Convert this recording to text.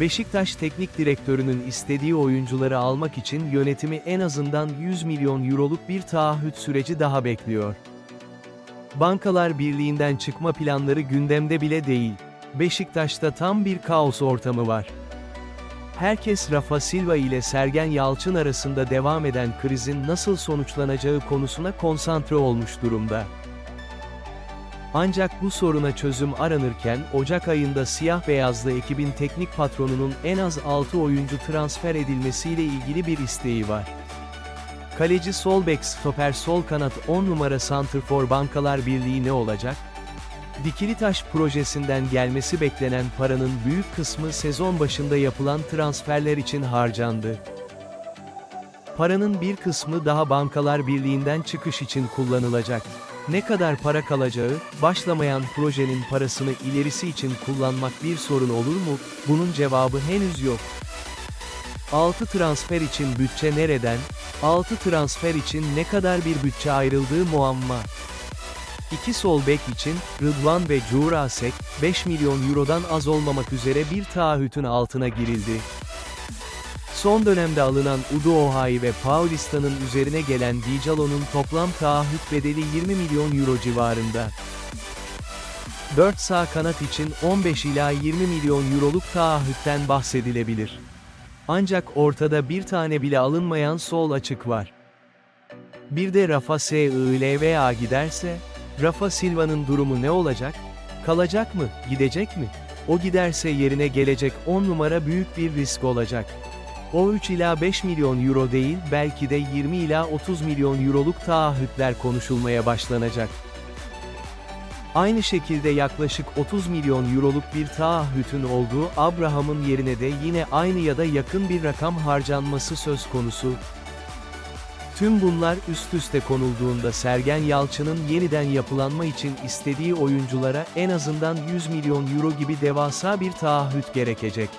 Beşiktaş Teknik Direktörü'nün istediği oyuncuları almak için yönetimi en azından 100 milyon euroluk bir taahhüt süreci daha bekliyor. Bankalar Birliği'nden çıkma planları gündemde bile değil. Beşiktaş'ta tam bir kaos ortamı var. Herkes Rafa Silva ile Sergen Yalçın arasında devam eden krizin nasıl sonuçlanacağı konusuna konsantre olmuş durumda. Ancak bu soruna çözüm aranırken, Ocak ayında siyah beyazlı ekibin teknik patronunun en az 6 oyuncu transfer edilmesiyle ilgili bir isteği var. Kaleci sol bek stoper sol kanat 10 numara santrfor Bankalar Birliği ne olacak? Dikilitaş projesinden gelmesi beklenen paranın büyük kısmı sezon başında yapılan transferler için harcandı. Paranın bir kısmı daha Bankalar Birliği'nden çıkış için kullanılacak. Ne kadar para kalacağı, başlamayan projenin parasını ilerisi için kullanmak bir sorun olur mu? Bunun cevabı henüz yok. 6 transfer için bütçe nereden? 6 transfer için ne kadar bir bütçe ayrıldığı muamma. İki sol bek için, Rıdvan ve Jurasek, 5 milyon eurodan az olmamak üzere bir taahhütün altına girildi. Son dönemde alınan Udohai ve Paulista'nın üzerine gelen Dijalo'nun toplam taahhüt bedeli 20 milyon euro civarında. 4 sağ kanat için 15 ila 20 milyon euroluk taahhütten bahsedilebilir. Ancak ortada bir tane bile alınmayan sol açık var. Bir de Rafa Silva giderse, Rafa Silva'nın durumu ne olacak? Kalacak mı, gidecek mi? O giderse yerine gelecek 10 numara büyük bir risk olacak. O 3 ila 5 milyon euro değil belki de 20 ila 30 milyon euroluk taahhütler konuşulmaya başlanacak. Aynı şekilde yaklaşık 30 milyon euroluk bir taahhütün olduğu Abraham'ın yerine de yine aynı ya da yakın bir rakam harcanması söz konusu. Tüm bunlar üst üste konulduğunda Sergen Yalçın'ın yeniden yapılanma için istediği oyunculara en azından 100 milyon euro gibi devasa bir taahhüt gerekecek.